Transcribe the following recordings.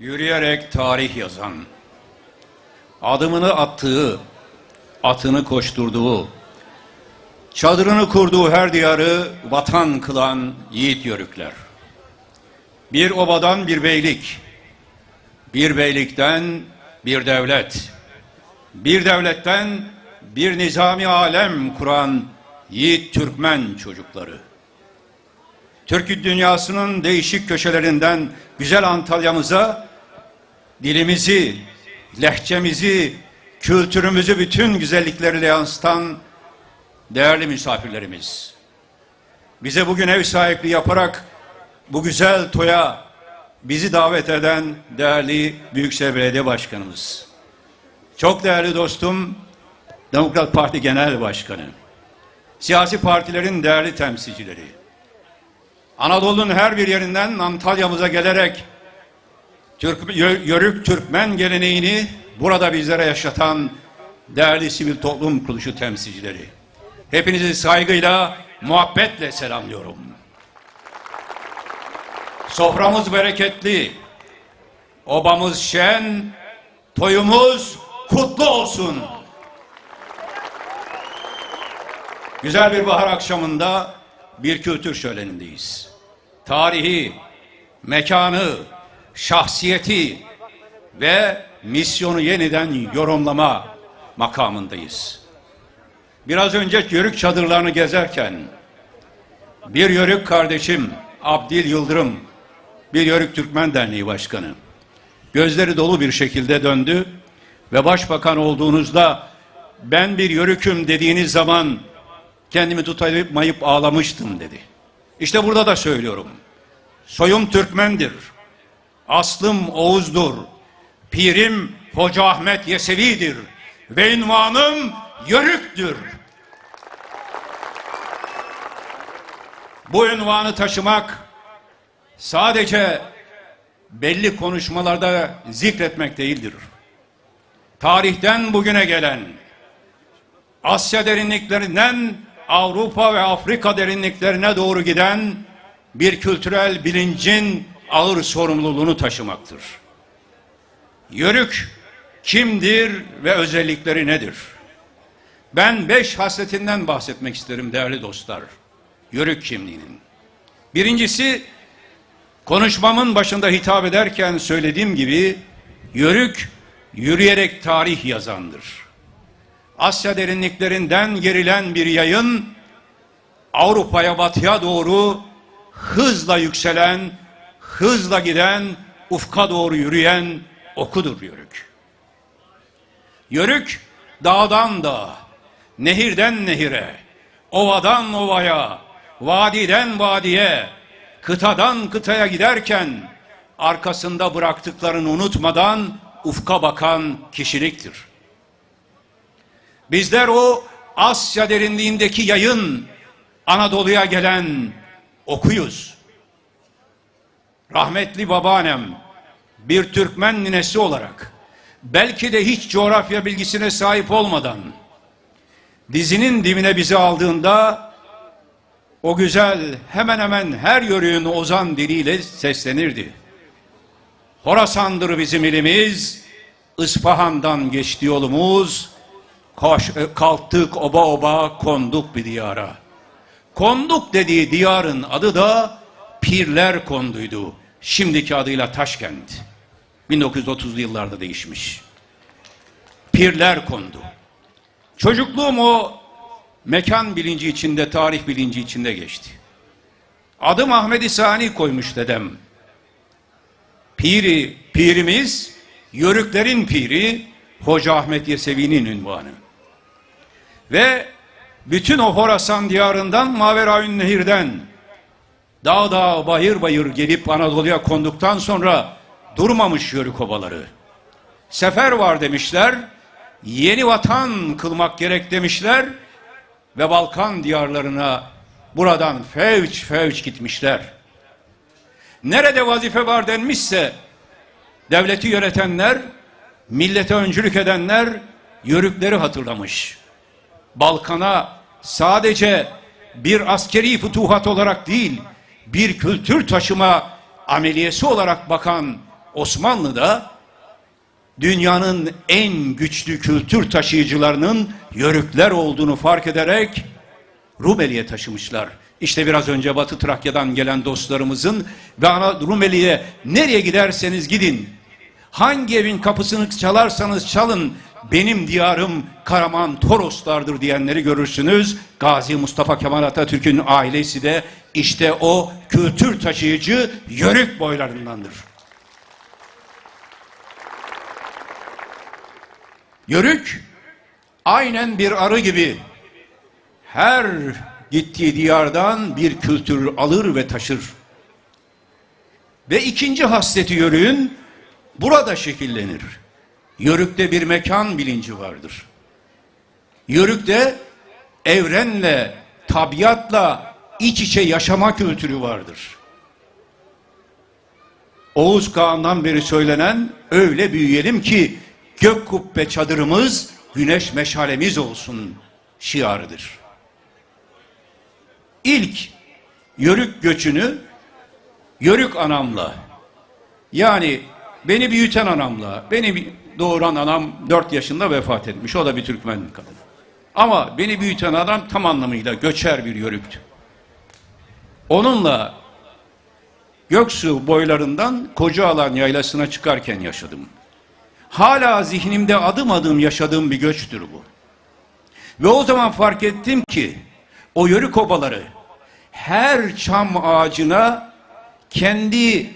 Yürüyerek tarih yazan, adımını attığı, atını koşturduğu, çadırını kurduğu her diyarı vatan kılan yiğit yörükler. Bir obadan bir beylik, bir beylikten bir devlet, bir devletten bir nizami alem kuran yiğit Türkmen çocukları. Türk dünyasının değişik köşelerinden güzel Antalya'mıza dilimizi, lehçemizi, kültürümüzü bütün güzellikleriyle yansıtan değerli misafirlerimiz. Bize bugün ev sahipliği yaparak bu güzel toya bizi davet eden değerli Büyükşehir Belediye Başkanımız. Çok değerli dostum Demokrat Parti Genel Başkanı. Siyasi partilerin değerli temsilcileri. Anadolu'nun her bir yerinden Antalya'mıza gelerek Türk, Yörük Türkmen geleneğini burada bizlere yaşatan değerli sivil toplum kuruluşu temsilcileri. Hepinizi saygıyla, muhabbetle selamlıyorum. Soframız bereketli, obamız şen, toyumuz kutlu olsun. Güzel bir bahar akşamında bir kültür şölenindeyiz. Tarihi, mekanı, şahsiyeti ve misyonu yeniden yorumlama makamındayız. Biraz önce yörük çadırlarını gezerken bir yörük kardeşim Abdil Yıldırım, bir yörük Türkmen Derneği Başkanı, gözleri dolu bir şekilde döndü ve başbakan olduğunuzda ben bir yörüküm dediğiniz zaman kendimi tutamayıp ağlamıştım dedi. İşte burada da söylüyorum. Soyum Türkmendir. Aslım Oğuz'dur. Pirim Hoca Ahmet Yesevi'dir. Ve ünvanım Yörük'tür. Bu ünvanı taşımak sadece belli konuşmalarda zikretmek değildir. Tarihten bugüne gelen Asya derinliklerinden Avrupa ve Afrika derinliklerine doğru giden bir kültürel bilincin ağır sorumluluğunu taşımaktır. Yörük kimdir ve özellikleri nedir? Ben beş hasletinden bahsetmek isterim değerli dostlar. Yörük kimliğinin. Birincisi konuşmamın başında hitap ederken söylediğim gibi yörük yürüyerek tarih yazandır. Asya derinliklerinden gerilen bir yayın Avrupa'ya batıya doğru hızla yükselen, hızla giden, ufka doğru yürüyen okudur yörük. Yörük dağdan dağa, nehirden nehire, ovadan ovaya, vadiden vadiye, kıtadan kıtaya giderken arkasında bıraktıklarını unutmadan ufka bakan kişiliktir. Bizler o Asya derinliğindeki yayın Anadolu'ya gelen okuyuz. Rahmetli babaannem bir Türkmen ninesi olarak belki de hiç coğrafya bilgisine sahip olmadan dizinin dibine bizi aldığında o güzel hemen hemen her yörüğün ozan diliyle seslenirdi. Horasan'dır bizim ilimiz, İsfahan'dan geçti yolumuz, Koş, e, kalktık oba oba konduk bir diyara. Konduk dediği diyarın adı da Pirler konduydu. Şimdiki adıyla Taşkent. 1930'lu yıllarda değişmiş. Pirler kondu. Çocukluğum o mekan bilinci içinde, tarih bilinci içinde geçti. Adım Ahmet Sani koymuş dedem. Piri, pirimiz, yörüklerin piri, Hoca Ahmet Yesevi'nin ünvanı. Ve bütün o Horasan diyarından Maverayün Nehir'den dağ dağ bayır bayır gelip Anadolu'ya konduktan sonra durmamış yörük obaları. Sefer var demişler, yeni vatan kılmak gerek demişler ve Balkan diyarlarına buradan fevç fevç gitmişler. Nerede vazife var denmişse devleti yönetenler, millete öncülük edenler yörükleri hatırlamış. Balkan'a sadece bir askeri fütuhat olarak değil, bir kültür taşıma ameliyesi olarak bakan Osmanlı'da dünyanın en güçlü kültür taşıyıcılarının yörükler olduğunu fark ederek Rumeli'ye taşımışlar. İşte biraz önce Batı Trakya'dan gelen dostlarımızın ve Rumeli'ye nereye giderseniz gidin. Hangi evin kapısını çalarsanız çalın benim diyarım Karaman Toroslardır diyenleri görürsünüz. Gazi Mustafa Kemal Atatürk'ün ailesi de işte o kültür taşıyıcı yörük boylarındandır. Yörük aynen bir arı gibi her gittiği diyardan bir kültür alır ve taşır. Ve ikinci hasleti yörüğün burada şekillenir. Yörükte bir mekan bilinci vardır. Yörükte evrenle, tabiatla iç içe yaşama kültürü vardır. Oğuz Kağan'dan beri söylenen öyle büyüyelim ki gök kubbe çadırımız güneş meşalemiz olsun şiarıdır. İlk yörük göçünü yörük anamla yani beni büyüten anamla beni doğuran anam 4 yaşında vefat etmiş. O da bir Türkmen kadın. Ama beni büyüten adam tam anlamıyla göçer bir yörüktü. Onunla Göksu boylarından Kocaalan yaylasına çıkarken yaşadım. Hala zihnimde adım adım yaşadığım bir göçtür bu. Ve o zaman fark ettim ki o yörük obaları her çam ağacına kendi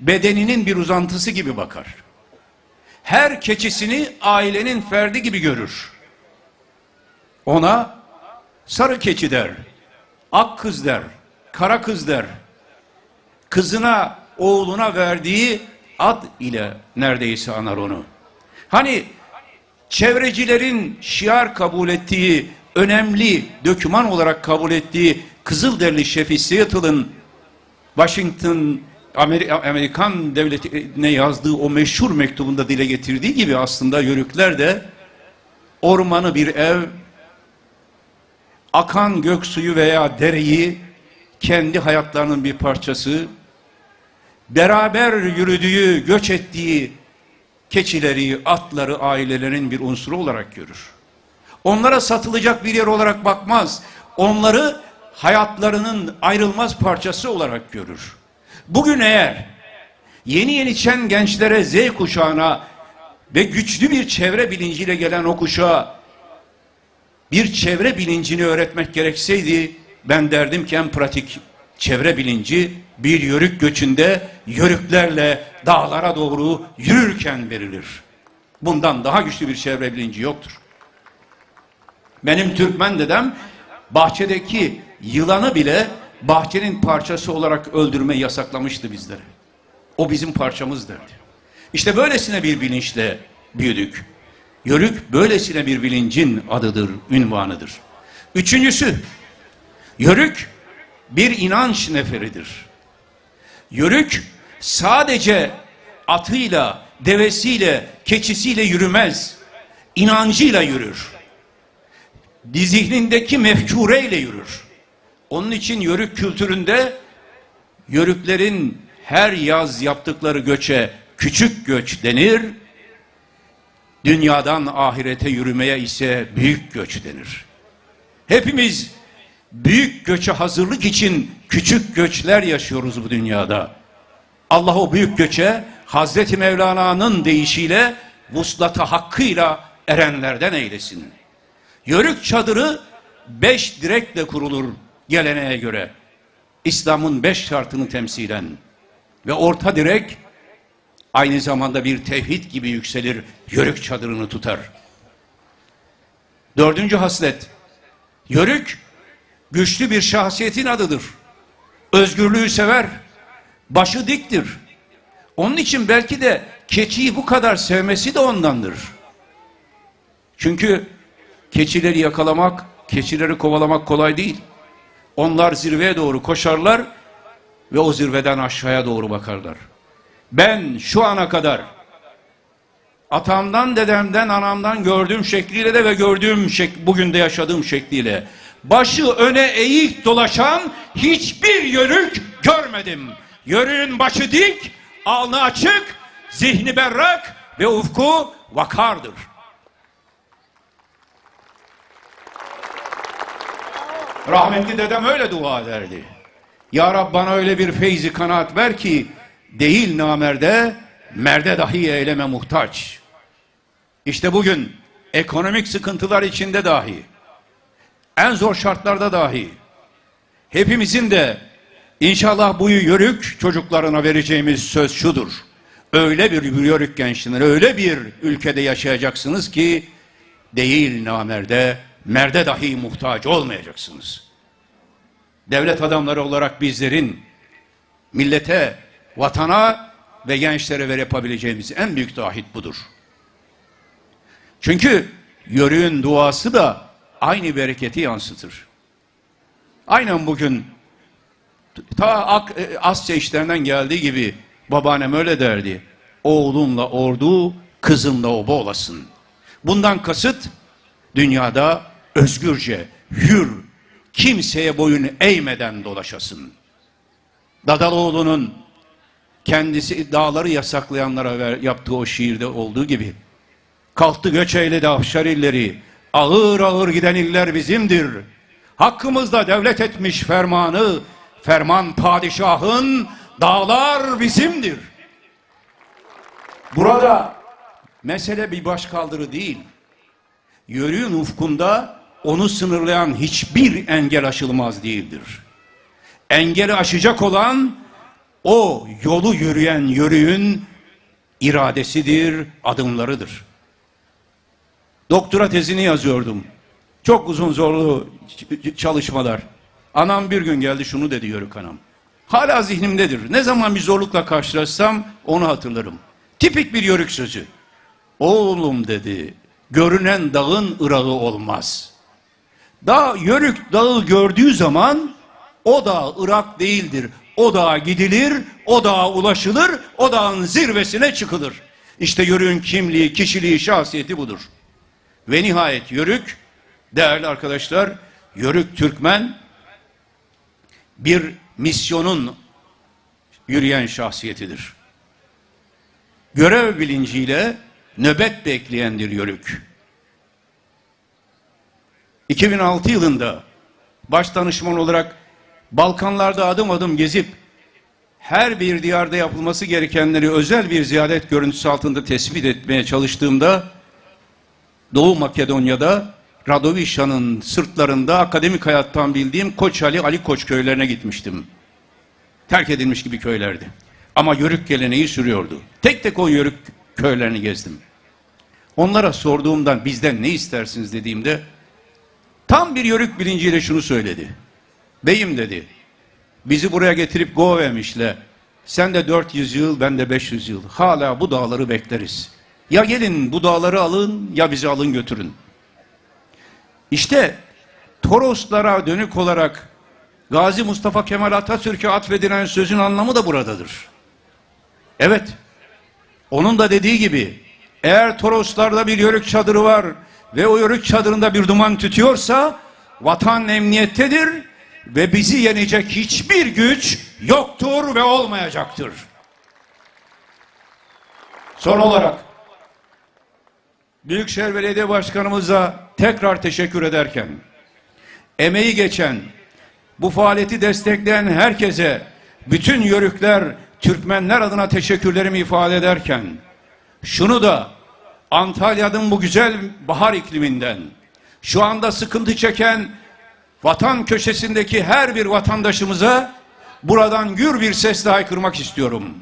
bedeninin bir uzantısı gibi bakar. Her keçisini ailenin ferdi gibi görür. Ona sarı keçi der, ak kız der, kara kız der. Kızına, oğluna verdiği ad ile neredeyse anar onu. Hani çevrecilerin şiar kabul ettiği, önemli döküman olarak kabul ettiği Kızılderili şefi Seattle'ın Washington Amerikan devletine yazdığı o meşhur mektubunda dile getirdiği gibi aslında yörükler de ormanı bir ev, akan gök suyu veya dereyi kendi hayatlarının bir parçası, beraber yürüdüğü, göç ettiği keçileri, atları ailelerin bir unsuru olarak görür. Onlara satılacak bir yer olarak bakmaz. Onları hayatlarının ayrılmaz parçası olarak görür. Bugün eğer yeni yeniçen gençlere Z kuşağına ve güçlü bir çevre bilinciyle gelen o kuşağa bir çevre bilincini öğretmek gerekseydi ben derdim ki en pratik çevre bilinci bir yörük göçünde yörüklerle dağlara doğru yürürken verilir. Bundan daha güçlü bir çevre bilinci yoktur. Benim Türkmen dedem bahçedeki yılanı bile bahçenin parçası olarak öldürme yasaklamıştı bizlere. O bizim parçamız derdi. İşte böylesine bir bilinçle büyüdük. Yörük böylesine bir bilincin adıdır, ünvanıdır. Üçüncüsü, yörük bir inanç neferidir. Yörük sadece atıyla, devesiyle, keçisiyle yürümez. İnancıyla yürür. Zihnindeki mefkureyle yürür. Onun için yörük kültüründe yörüklerin her yaz yaptıkları göçe küçük göç denir. Dünyadan ahirete yürümeye ise büyük göç denir. Hepimiz büyük göçe hazırlık için küçük göçler yaşıyoruz bu dünyada. Allah o büyük göçe Hazreti Mevlana'nın deyişiyle vuslata hakkıyla erenlerden eylesin. Yörük çadırı beş direkle kurulur geleneğe göre. İslam'ın beş şartını temsilen ve orta direk aynı zamanda bir tevhid gibi yükselir, yörük çadırını tutar. Dördüncü haslet, yörük güçlü bir şahsiyetin adıdır. Özgürlüğü sever, başı diktir. Onun için belki de keçiyi bu kadar sevmesi de ondandır. Çünkü keçileri yakalamak, keçileri kovalamak kolay değil. Onlar zirveye doğru koşarlar ve o zirveden aşağıya doğru bakarlar. Ben şu ana kadar atamdan, dedemden, anamdan gördüğüm şekliyle de ve gördüğüm şek bugün de yaşadığım şekliyle başı öne eğik dolaşan hiçbir yörük görmedim. Yörüğün başı dik, alnı açık, zihni berrak ve ufku vakardır. Rahmetli dedem öyle dua ederdi. Ya Rab bana öyle bir feyzi kanaat ver ki değil namerde, merde dahi eyleme muhtaç. İşte bugün ekonomik sıkıntılar içinde dahi, en zor şartlarda dahi, hepimizin de inşallah bu yörük çocuklarına vereceğimiz söz şudur. Öyle bir yörük gençliğinde, öyle bir ülkede yaşayacaksınız ki, değil namerde, merde dahi muhtaç olmayacaksınız. Devlet adamları olarak bizlerin millete, vatana ve gençlere ver yapabileceğimiz en büyük taahhüt budur. Çünkü yörüğün duası da aynı bereketi yansıtır. Aynen bugün ta e, Asya işlerinden geldiği gibi babaannem öyle derdi. Oğlunla ordu, kızınla oba olasın. Bundan kasıt dünyada özgürce, hür, kimseye boyun eğmeden dolaşasın. Dadaloğlu'nun kendisi dağları yasaklayanlara yaptığı o şiirde olduğu gibi kalktı göç eyledi afşar illeri ağır ağır giden iller bizimdir. Hakkımızda devlet etmiş fermanı ferman padişahın dağlar bizimdir. Burada mesele bir başkaldırı değil. Yörüğün ufkunda onu sınırlayan hiçbir engel aşılmaz değildir. Engeli aşacak olan o yolu yürüyen yörüğün iradesidir, adımlarıdır. Doktora tezini yazıyordum. Çok uzun zorlu çalışmalar. Anam bir gün geldi şunu dedi Yörük Hanım. Hala zihnimdedir. Ne zaman bir zorlukla karşılaşsam onu hatırlarım. Tipik bir yörük sözü. Oğlum dedi, görünen dağın ırağı olmaz. Dağ, yörük dağı gördüğü zaman o dağ ırak değildir. O dağa gidilir, o dağa ulaşılır, o dağın zirvesine çıkılır. İşte yörüğün kimliği, kişiliği, şahsiyeti budur. Ve nihayet yörük, değerli arkadaşlar, yörük Türkmen bir misyonun yürüyen şahsiyetidir. Görev bilinciyle nöbet bekleyendir yörük. 2006 yılında baş danışman olarak Balkanlarda adım adım gezip her bir diyarda yapılması gerekenleri özel bir ziyaret görüntüsü altında tespit etmeye çalıştığımda Doğu Makedonya'da Radovişa'nın sırtlarında akademik hayattan bildiğim Koç Ali, Ali Koç köylerine gitmiştim. Terk edilmiş gibi köylerdi. Ama yörük geleneği sürüyordu. Tek tek o yörük köylerini gezdim. Onlara sorduğumdan bizden ne istersiniz dediğimde tam bir yörük bilinciyle şunu söyledi. Beyim dedi, bizi buraya getirip go vermişle. Sen de 400 yıl, ben de 500 yıl. Hala bu dağları bekleriz. Ya gelin bu dağları alın ya bizi alın götürün. İşte Toroslara dönük olarak Gazi Mustafa Kemal Atatürk'e atfedilen sözün anlamı da buradadır. Evet, onun da dediği gibi eğer Toroslarda bir yörük çadırı var ve o yörük çadırında bir duman tütüyorsa vatan emniyettedir ve bizi yenecek hiçbir güç yoktur ve olmayacaktır. Son olarak Büyükşehir Belediye Başkanımıza tekrar teşekkür ederken emeği geçen bu faaliyeti destekleyen herkese bütün yörükler Türkmenler adına teşekkürlerimi ifade ederken şunu da Antalya'nın bu güzel bahar ikliminden şu anda sıkıntı çeken vatan köşesindeki her bir vatandaşımıza buradan gür bir sesle haykırmak istiyorum.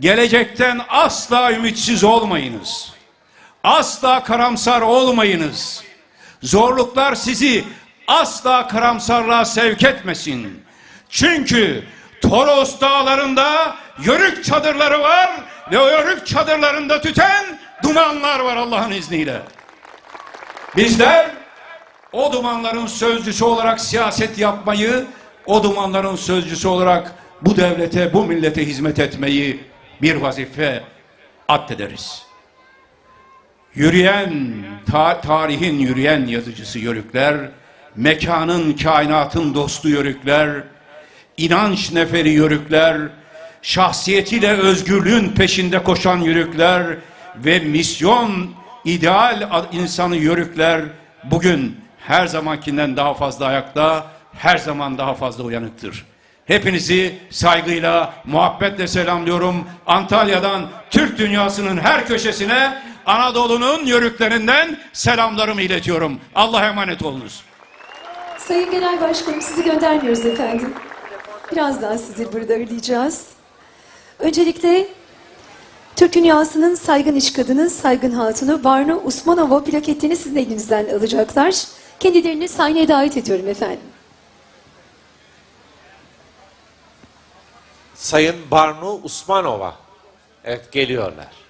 Gelecekten asla ümitsiz olmayınız. Asla karamsar olmayınız. Zorluklar sizi asla karamsarlığa sevk etmesin. Çünkü Toros dağlarında yörük çadırları var yörük çadırlarında tüten dumanlar var Allah'ın izniyle. Bizler o dumanların sözcüsü olarak siyaset yapmayı, o dumanların sözcüsü olarak bu devlete, bu millete hizmet etmeyi bir vazife addederiz. Yürüyen, ta- tarihin yürüyen yazıcısı yörükler, mekanın, kainatın dostu yörükler, inanç neferi yörükler, şahsiyetiyle özgürlüğün peşinde koşan yürükler ve misyon ideal insanı yörükler bugün her zamankinden daha fazla ayakta, her zaman daha fazla uyanıktır. Hepinizi saygıyla, muhabbetle selamlıyorum. Antalya'dan Türk dünyasının her köşesine Anadolu'nun yörüklerinden selamlarımı iletiyorum. Allah'a emanet olunuz. Sayın Genel Başkanım sizi göndermiyoruz efendim. Birazdan sizi burada ağırlayacağız. Öncelikle Türk dünyasının saygın iş kadını, saygın hatunu Barnu Usmanova plaketini sizin elinizden alacaklar. Kendilerini sahneye davet ediyorum efendim. Sayın Barnu Usmanova. Evet geliyorlar.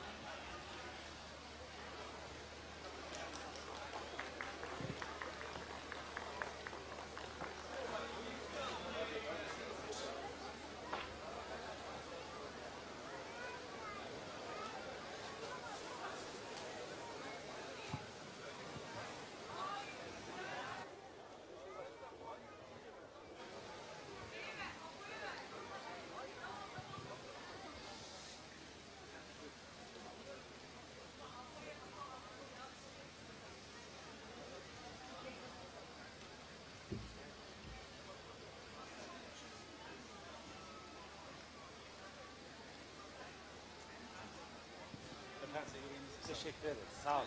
Teşekkür ederim. Sağ olun.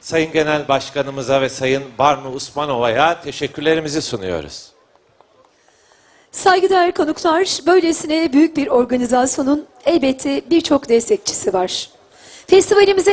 Sayın Genel Başkanımıza ve Sayın Barnu Usmanova'ya teşekkürlerimizi sunuyoruz. Saygıdeğer konuklar, böylesine büyük bir organizasyonun elbette birçok destekçisi var. Festivalimize